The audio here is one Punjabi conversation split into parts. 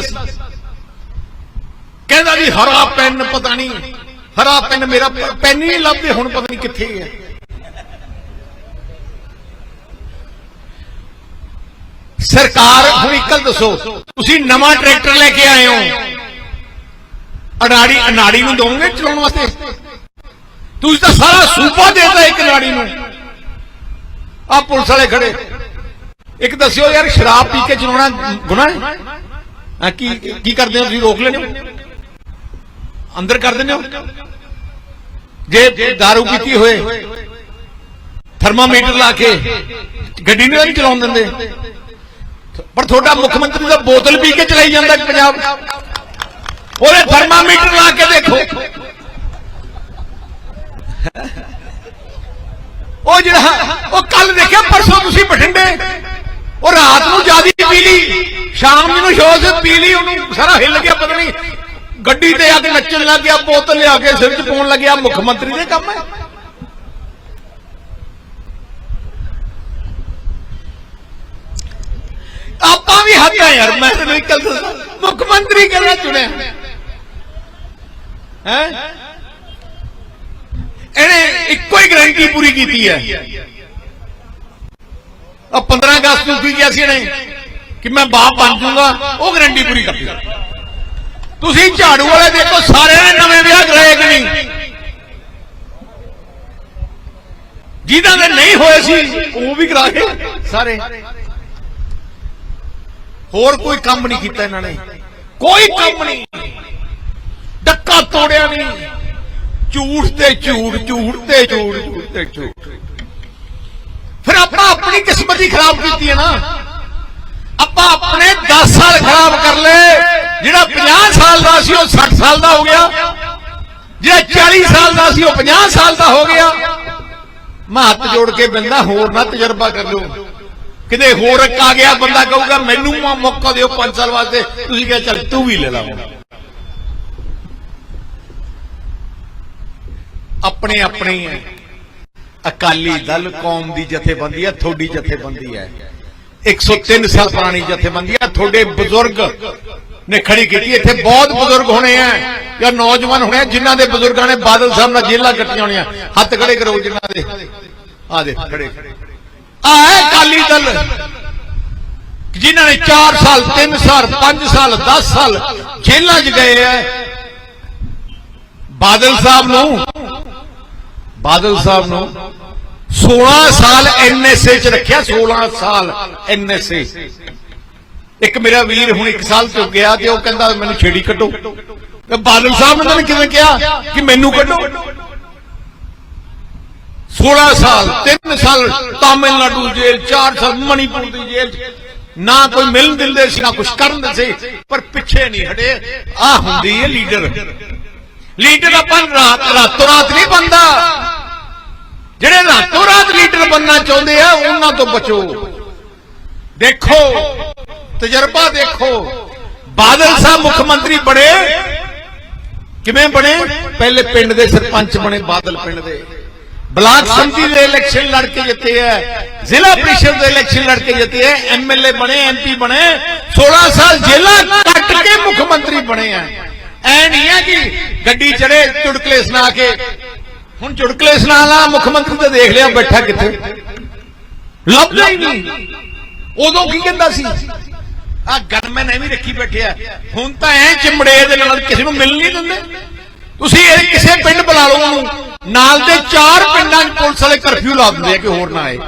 ਕਹਿੰਦਾ ਸੀ ਕਹਿੰਦਾ ਜੀ ਹਰਾ ਪੈਨ ਪਤਾ ਨਹੀਂ, ਹਰਾ ਪੈਨ ਮੇਰਾ ਪੈਨ ਹੀ ਨਹੀਂ ਲੱਭਦੇ, ਹੁਣ ਪਤਾ ਨਹੀਂ ਕਿੱਥੇ ਹੈ। ਸਰਕਾਰ, ਹੁਣ ਇੱਕ ਦੱਸੋ, ਤੁਸੀਂ ਨਵਾਂ ਟਰੈਕਟਰ ਲੈ ਕੇ ਆਏ ਹੋ। ਅਨਾੜੀ ਅਨਾੜੀ ਨੂੰ ਦੋਗੇ ਚਲਾਉਣ ਵਾਸਤੇ। ਤੁਸੀਂ ਤਾਂ ਸਾਰਾ ਸੂਬਾ ਦੇਤਾ ਇੱਕ ਅਨਾੜੀ ਨੂੰ। ਆ ਪੁਲਿਸ ਵਾਲੇ ਖੜੇ। ਇੱਕ ਦੱਸਿਓ ਯਾਰ, ਸ਼ਰਾਬ ਪੀ ਕੇ ਚਲਾਉਣਾ ਗੁਨਾਹ ਹੈ? ਆ ਕੀ ਕੀ ਕਰਦੇ ਹੋ? ਤੁਸੀਂ ਰੋਕ ਲੈਂਦੇ ਹੋ? ਅੰਦਰ ਕਰ ਦਿੰਦੇ ਹੋ? ਜੇ दारू ਪੀਤੀ ਹੋਏ ਥਰਮਾਮੀਟਰ ਲਾ ਕੇ ਗੱਡੀ ਨੂੰ ਨਹੀਂ ਚਲਾਉਣ ਦਿੰਦੇ। ਪਰ ਤੁਹਾਡਾ ਮੁੱਖ ਮੰਤਰੀ ਦਾ ਬੋਤਲ ਪੀ ਕੇ ਚਲਾਈ ਜਾਂਦਾ ਪੰਜਾਬ। 'ਚ। ਉਹਦੇ ਥਰਮਾਮੀਟਰ ਲਾ ਕੇ ਦੇਖੋ। ਉਹ ਜਿਹੜਾ ਉਹ ਕੱਲ ਦੇਖਿਆ, ਪਰਸੋਂ ਤੁਸੀਂ ਬਠਿੰਡੇ। ਉਹ ਰਾਤ ਨੂੰ ਜਿਆਦੀ ਪੀ ਲਈ। ਸ਼ਾਮ ਨੂੰ ਸ਼ੋਜ਼ ਪੀ ਲਈ, ਉਹਨੂੰ ਸਾਰਾ ਹਿੱਲ ਗਿਆ ਪਤਾ ਨਹੀਂ ਗੱਡੀ ਤੇ ਆ ਕੇ ਨੱਚਣ ਲੱਗ ਗਿਆ ਬੋਤਲ ਲਿਆ ਕੇ ਸਿਰ 'ਚ ਪਾਉਣ ਲੱਗਿਆ, ਮੁੱਖ ਮੰਤਰੀ ਦੇ ਕੰਮ ਹੈ। ਆਪਾਂ ਵੀ ਹੱਥ ਆ ਯਾਰ, ਮੈਂ ਤੈਨੂੰ ਇੱਕ ਗੱਲ ਦੱਸਾਂ, ਮੁੱਖ ਮੰਤਰੀ ਕਿਹੜਾ ਚੁਣਿਆ? ਹੈ? ਇਹਨੇ ਇੱਕੋ ਹੀ ਗਰੰਟੀ ਪੂਰੀ ਕੀਤੀ ਹੈ। ਆ 15 ਅਗਸਤ ਨੂੰ ਕੀ ਕਿਹਾ ਸੀ ਇਹਨੇ? ਕਿ ਮੈਂ ਬਾਪ ਬਣ ਜਾਊਂਗਾ ਉਹ ਗਰੰਟੀ ਪੂਰੀ ਕਰਤੀ ਤੁਸੀਂ ਝਾੜੂ ਵਾਲੇ ਦੇਖੋ, ਸਾਰਿਆਂ ਨੇ ਨਵੇਂ ਵਿਆਹ ਕਰਾਏ ਕਿ ਨਹੀਂ? ਜਿਨ੍ਹਾਂ ਦੇ ਨਹੀਂ ਹੋਏ ਸੀ, ਉਹ ਵੀ ਕਰਾ ਕੇ ਸਾਰੇ। ਹੋਰ ਕੋਈ ਕੰਮ ਨਹੀਂ ਕੀਤਾ ਇਹਨਾਂ ਨੇ। ਕੋਈ ਕੰਮ ਨਹੀਂ। ਡੱਕਾ ਤੋੜਿਆ ਨਹੀਂ। ਝੂਠ ਤੇ ਝੂਠ ਝੂਠ ਤੇ ਝੂਠ ਝੂਠ ਤੇ ਝੂਠ। ਫਿਰ ਆਪਾਂ ਆਪਣੀ ਕਿਸਮਤ ਹੀ ਖਰਾਬ ਕੀਤੀ ਹੈ ਨਾ। ਆਪਾਂ ਆਪਣੇ 10 ਸਾਲ ਖਰਾਬ ਕਰ ਲਏ। ਜਿਹੜਾ 50 ਸਾਲ ਦਾ ਸੀ, ਉਹ 60 ਸਾਲ ਦਾ ਹੋ ਗਿਆ। ਜਿਹੜਾ 40 ਸਾਲ ਦਾ ਸੀ, ਉਹ 50 ਸਾਲ ਦਾ ਹੋ ਗਿਆ। ਮੈਂ ਹੱਥ ਜੋੜ ਕੇ ਬੰਦਾ ਹੋਰ ਨਾ ਤਜਰਬਾ ਕਰ ਲਓ ਕਿਤੇ ਹੋਰ ਇੱਕ ਆ ਗਿਆ, ਬੰਦਾ ਕਹੂਗਾ, ਮੈਨੂੰ ਮੌਕਾ ਦਿਓ 5 ਸਾਲ ਵਾਸਤੇ। ਤੁਸੀਂ ਕਿਹਾ, ਚੱਲ ਤੂੰ ਵੀ ਲੈ ਲਾ ਆਪਣੇ ਆਪਣੇ ਹੈ। ਅਕਾਲੀ ਦਲ ਕੌਮ ਦੀ ਜਥੇਬੰਦੀ ਹੈ, ਤੁਹਾਡੀ ਜਥੇਬੰਦੀ ਹੈ। 103 ਸਾਲ ਪੁਰਾਣੀ ਜਥੇਬੰਦੀ ਹੈ ਤੁਹਾਡੇ ਬਜ਼ੁਰਗ ਨੇ ਖੜੀ ਕੀਤੀ। ਇੱਥੇ ਬਹੁਤ ਬਜ਼ੁਰਗ ਹੋਣੇ ਆ ਜਾਂ ਨੌਜਵਾਨ ਹੋਣੇ ਆ, ਜਿਨ੍ਹਾਂ ਦੇ ਬਜ਼ੁਰਗਾਂ ਨੇ ਬਾਦਲ ਸਾਹਿਬ ਨਾਲ ਜੇਲਾਂ ਕੱਟੀਆਂ ਹੋਣੀਆਂ। ਹੱਥ ਖੜੇ ਕਰੋ ਜਿਨ੍ਹਾਂ ਦੇ। ਆ ਦੇ, ਖੜੇ। ਆ ਹੈ ਅਕਾਲੀ ਦਲ, ਜਿਨ੍ਹਾਂ ਨੇ 4 ਸਾਲ 3 ਸਾਲ 5 ਸਾਲ 10 ਸਾਲ ਜੇਲਾਂ 'ਚ ਗਏ ਆ। ਬਾਦਲ ਸਾਹਿਬ ਨੂੰ, ਬਾਦਲ ਸਾਹਿਬ ਨੂੰ 16 ਸਾਲ ਐਨਐਸਏ 'ਚ ਰੱਖਿਆ 16 ਸਾਲ ਐਨਐਸਏ ਇੱਕ ਮੇਰਾ ਵੀਰ ਹੁਣ 1 ਸਾਲ ਤੋਂ ਗਿਆ ਤੇ ਉਹ ਕਹਿੰਦਾ, ਮੈਨੂੰ ਛੇੜੀ ਕੱਢੋ। ਤੇ ਬਾਦਲ ਸਾਹਿਬ ਨੇ ਕਿਵੇਂ ਕਿਹਾ ਕਿ ਮੈਨੂੰ ਕੱਢੋ? 16 ਸਾਲ 3 ਸਾਲ ਤਾਮਿਲਨਾਡੂ ਜੇਲ੍ਹ 4 ਸਾਲ ਮਣੀਪੁਰ ਦੀ ਜੇਲ੍ਹ ਨਾ ਕੋਈ ਮਿਲਣ ਦਿੰਦੇ ਸੀ, ਨਾ ਕੁਝ ਕਰਨ ਦੇ ਸੀ, ਪਰ ਪਿੱਛੇ ਨਹੀਂ ਹਟੇ। ਆ ਹੁੰਦੀ ਹੈ ਲੀਡਰ। ਲੀਡਰ ਆਪਾਂ ਰਾਤ ਰਾਤੋਂ ਰਾਤ ਨਹੀਂ ਬੰਦਾ ਜਿਹੜੇ ਰਾਤੋਂ ਰਾਤ ਲੀਡਰ ਬੰਨਣਾ ਚਾਹੁੰਦੇ ਆ, ਉਹਨਾਂ ਤੋਂ ਬਚੋ। ਦੇਖੋ, ਤਜਰਬਾ ਦੇਖੋ। ਬਾਦਲ ਸਾਹਿਬ ਮੁੱਖ ਮੰਤਰੀ ਬਣੇ। ਕਿਵੇਂ ਬਣੇ? ਪਹਿਲੇ ਪਿੰਡ ਦੇ ਸਰਪੰਚ ਬਣੇ, ਬਾਦਲ ਪਿੰਡ ਦੇ। ਬਲਾਕ ਸੰਮਤੀ ਦੇ ਇਲੈਕਸ਼ਨ ਲੜ ਕੇ ਜਿੱਤੇ ਹੈ ਜ਼ਿਲ੍ਹਾ ਪ੍ਰੀਸ਼ਦ ਦੇ ਇਲੈਕਸ਼ਨ ਲੜ ਕੇ ਜਿੱਤੇ ਹੈ ਐਮਐਲਏ ਬਣੇ ਐਮਪੀ ਬਣੇ। 16 ਸਾਲ ਜੇਲ੍ਹਾਂ ਕੱਟ ਕੇ ਮੁੱਖ ਮੰਤਰੀ ਬਣੇ ਆ। ਐ ਨਹੀਂ ਹੈ ਕਿ ਗੱਡੀ ਚੜੇ ਚੁਟਕਲੇ ਸੁਣਾ ਕੇ ਹੁਣ ਚੁਟਕਲੇ ਸੁਣਾ ਲਾ, ਮੁੱਖ ਮੰਤਰੀ ਤੇ ਦੇਖ ਲਿਆ, ਬੈਠਾ ਕਿੱਥੇ? ਲੱਭਦਾ ਹੀ ਨਹੀਂ। ਉਦੋਂ ਕੀ ਕਹਿੰਦਾ ਸੀ? ਆ ਗਨਮੈਨ ਐਵੇਂ ਰੱਖੀ ਬੈਠਿਆ ਹੁਣ ਤਾਂ ਐ ਚਿਮੜੇ ਦੇ ਨਾਲ ਕਿਸੇ ਨੂੰ ਮਿਲ ਨਹੀਂ ਦਿੰਦੇ। ਤੁਸੀਂ ਇਹ ਕਿਸੇ ਪਿੰਡ ਬੁਲਾ ਲਓ ਉਹਨੂੰ। ਨਾਲ ਦੇ ਚਾਰ ਪਿੰਡਾਂ 'ਚ ਪੁਲਿਸ ਵਾਲੇ ਕਰਫਿਊ ਲਾ ਦਿੰਦੇ ਆ ਕਿ ਹੋਰ ਨਾ ਆਏ।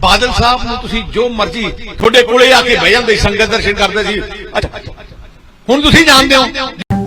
ਬਾਦਲ ਸਾਹਿਬ ਨੂੰ ਤੁਸੀਂ ਜੋ ਮਰਜ਼ੀ ਤੁਹਾਡੇ ਕੋਲੇ ਆ ਕੇ ਬਹਿ ਜਾਂਦੇ, ਸੰਗਤ ਦਰਸ਼ਨ ਕਰਦੇ ਸੀ। ਅੱਛਾ। ਹੁਣ ਤੁਸੀਂ ਜਾਣਦੇ ਹੋ।